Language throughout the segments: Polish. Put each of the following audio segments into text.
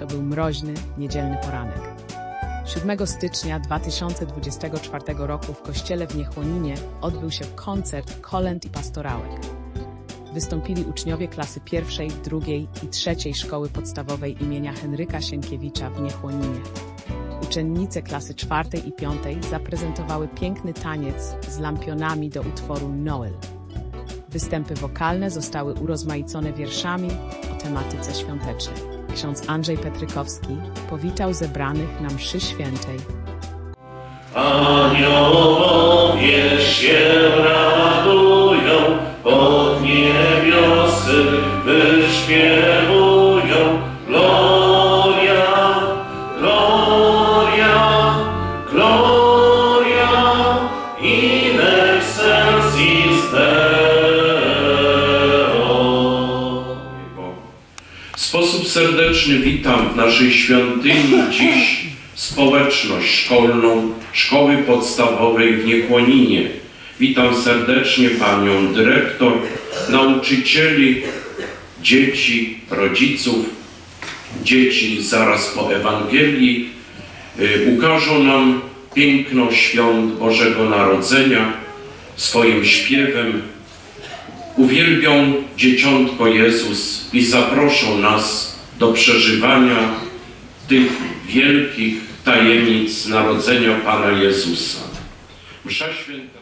To był mroźny, niedzielny poranek. 7 stycznia 2024 roku w kościele w Niechłoninie odbył się koncert kolęd i pastorałek. Wystąpili uczniowie klasy pierwszej, drugiej i trzeciej szkoły podstawowej imienia Henryka Sienkiewicza w Niechłoninie. Uczennice klasy czwartej i piątej zaprezentowały piękny taniec z lampionami do utworu Noel. Występy wokalne zostały urozmaicone wierszami tematyce świątecznej. Ksiądz Andrzej Petrykowski powitał zebranych na mszy świętej. Aniołowie się radują, od niebiosy wyśpiewują. Witam w naszej świątyni dziś społeczność szkolną Szkoły Podstawowej w Niekłoninie. Witam serdecznie Panią Dyrektor, nauczycieli, dzieci, rodziców. Dzieci zaraz po Ewangelii y, ukażą nam piękno świąt Bożego Narodzenia swoim śpiewem, uwielbią dzieciątko Jezus i zaproszą nas do przeżywania tych wielkich tajemnic narodzenia Pana Jezusa. Msza święta.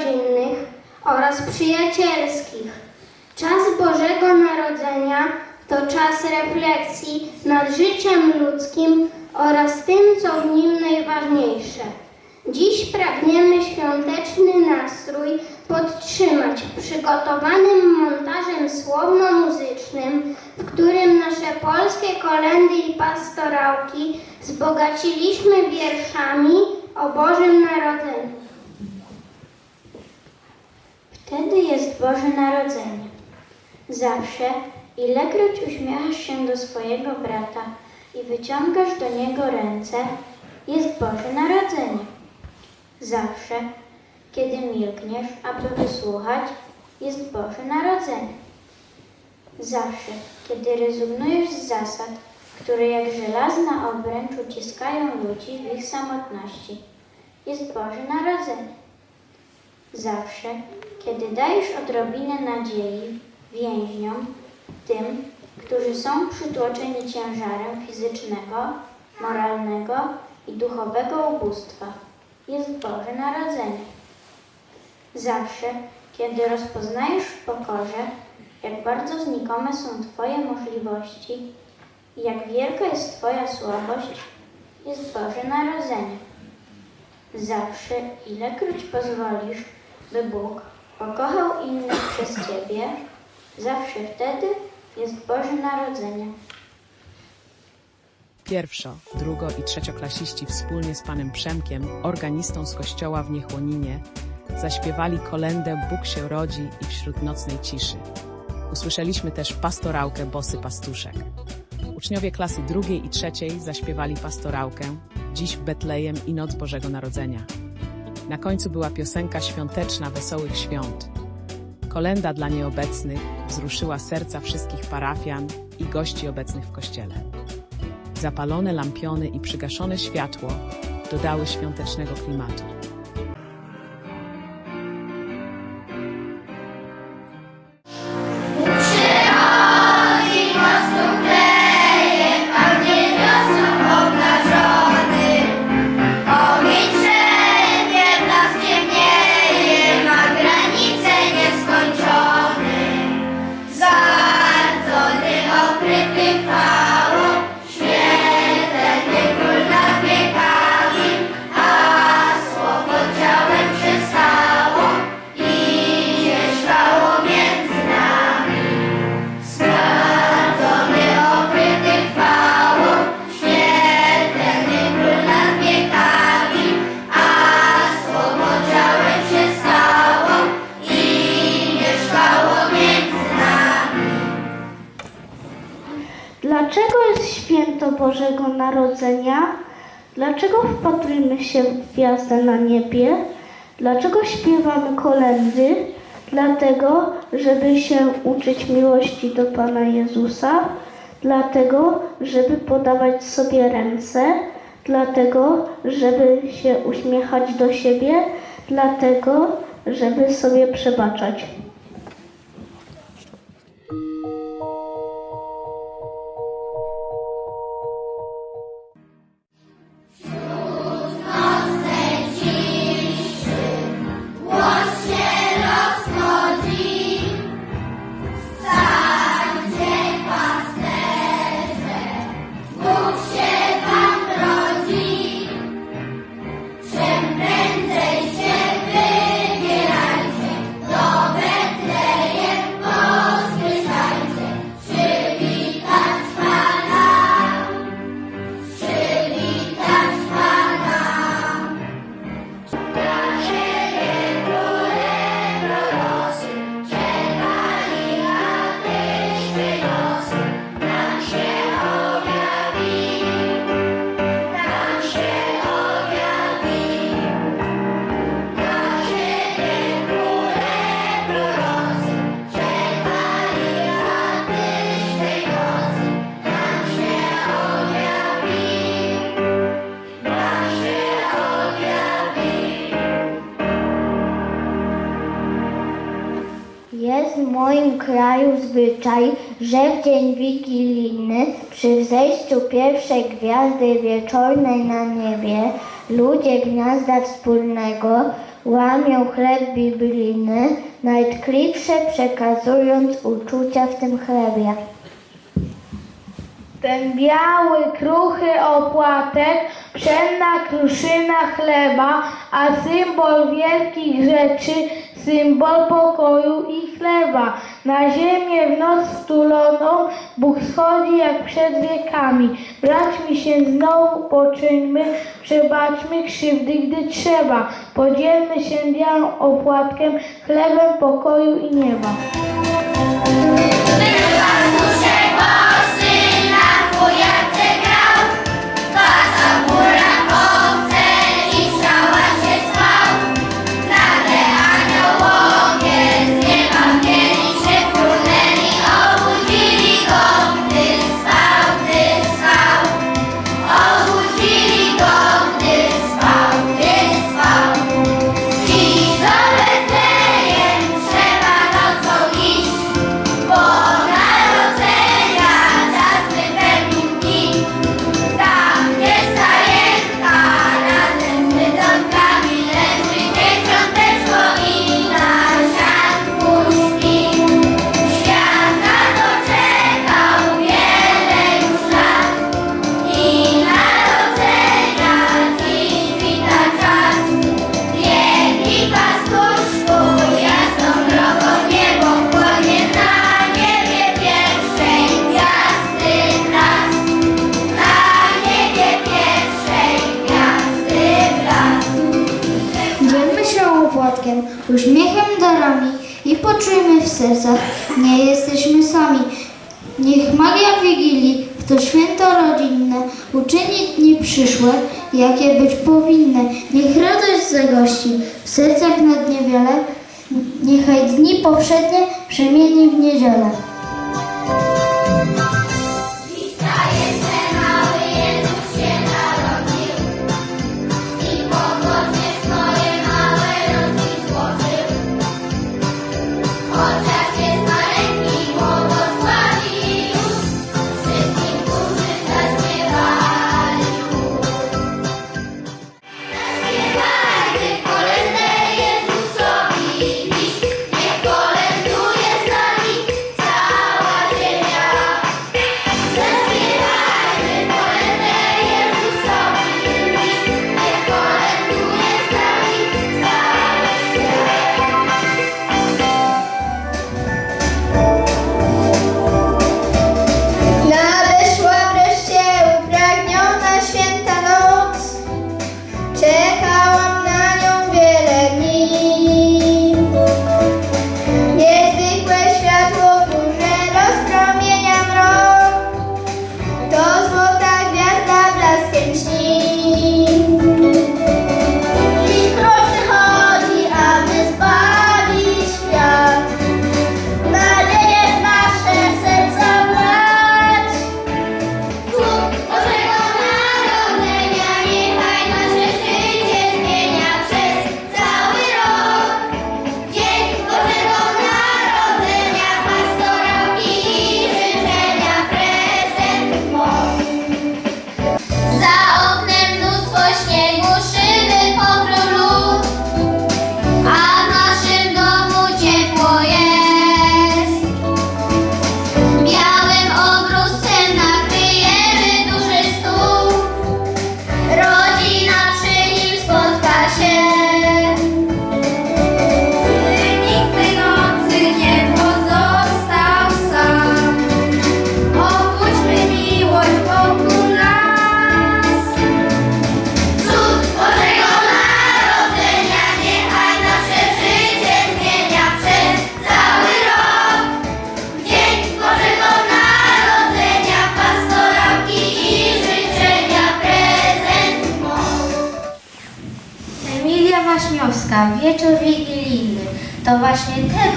Rodzinnych, oraz przyjacielskich. Czas Bożego Narodzenia to czas refleksji nad życiem ludzkim oraz tym, co w nim najważniejsze. Dziś pragniemy świąteczny nastrój podtrzymać przygotowanym montażem słowno-muzycznym, w którym nasze polskie kolendy i pastorałki wzbogaciliśmy wierszami o Bożym Narodzeniu. Wtedy jest Boże Narodzenie. Zawsze, ilekroć uśmiechasz się do swojego brata i wyciągasz do niego ręce, jest Boże Narodzenie. Zawsze, kiedy milkniesz, aby wysłuchać, jest Boże Narodzenie. Zawsze, kiedy rezygnujesz z zasad, które jak żelazna obręcz uciskają ludzi w ich samotności, jest Boże Narodzenie. Zawsze, kiedy dajesz odrobinę nadziei więźniom, tym, którzy są przytłoczeni ciężarem fizycznego, moralnego i duchowego ubóstwa, jest Boże Narodzenie. Zawsze, kiedy rozpoznajesz w pokorze, jak bardzo znikome są Twoje możliwości i jak wielka jest Twoja słabość, jest Boże Narodzenie. Zawsze, ilekroć pozwolisz, by Bóg pokochał innych przez Ciebie, zawsze wtedy jest Boże Narodzenie. Pierwszo, drugo i trzecioklasiści wspólnie z panem Przemkiem, organistą z kościoła w Niechłoninie, zaśpiewali kolendę Bóg się rodzi i wśród nocnej ciszy. Usłyszeliśmy też pastorałkę Bosy Pastuszek. Uczniowie klasy drugiej i trzeciej zaśpiewali pastorałkę Dziś w Betlejem i Noc Bożego Narodzenia. Na końcu była piosenka świąteczna Wesołych Świąt. Kolenda dla nieobecnych wzruszyła serca wszystkich parafian i gości obecnych w kościele. Zapalone lampiony i przygaszone światło dodały świątecznego klimatu. Dlaczego wpatrujemy się w gwiazdę na niebie? Dlaczego śpiewamy kolendy? Dlatego, żeby się uczyć miłości do Pana Jezusa, dlatego, żeby podawać sobie ręce, dlatego, żeby się uśmiechać do siebie, dlatego, żeby sobie przebaczać. Kraju zwyczaj, że w dzień wigilijny przy wzejściu pierwszej gwiazdy wieczornej na niebie Ludzie gniazda wspólnego łamią chleb biblijny, najtkliwsze przekazując uczucia w tym chlebie. Ten biały, kruchy opłatek, pszenna kruszyna chleba, a symbol wielkich rzeczy, symbol pokoju i chleba. Na ziemię w noc wtuloną Bóg schodzi jak przed wiekami. Braćmi się znowu poczyńmy, przebaczmy krzywdy, gdy trzeba. Podzielmy się białym opłatkiem, chlebem pokoju i nieba. Uśmiechem darami i poczujmy w sercach, nie jesteśmy sami. Niech magia Wigilii w to święto rodzinne uczyni dni przyszłe, jakie być powinny. Niech radość zagości w sercach nad niewiele, niechaj dni powszednie przemieni w niedzielę.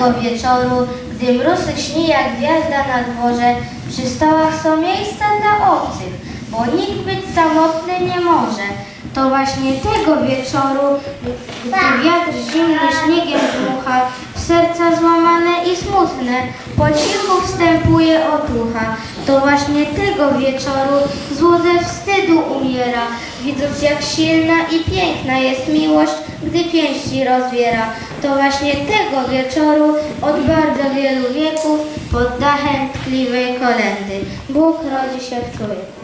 Tego wieczoru, gdy mróz śni jak gwiazda na dworze, przy stołach są miejsca dla obcych, bo nikt być samotny nie może. To właśnie tego wieczoru, gdy wiatr zimny śniegiem dmucha, w serca złamane i smutne, po cichu wstępuje otucha. To właśnie tego wieczoru zło ze wstydu umiera, widząc jak silna i piękna jest miłość, gdy pięści rozwiera. To właśnie tego wieczoru od bardzo wielu wieków pod dachem tkliwej kolendy Bóg rodzi się w człowieku.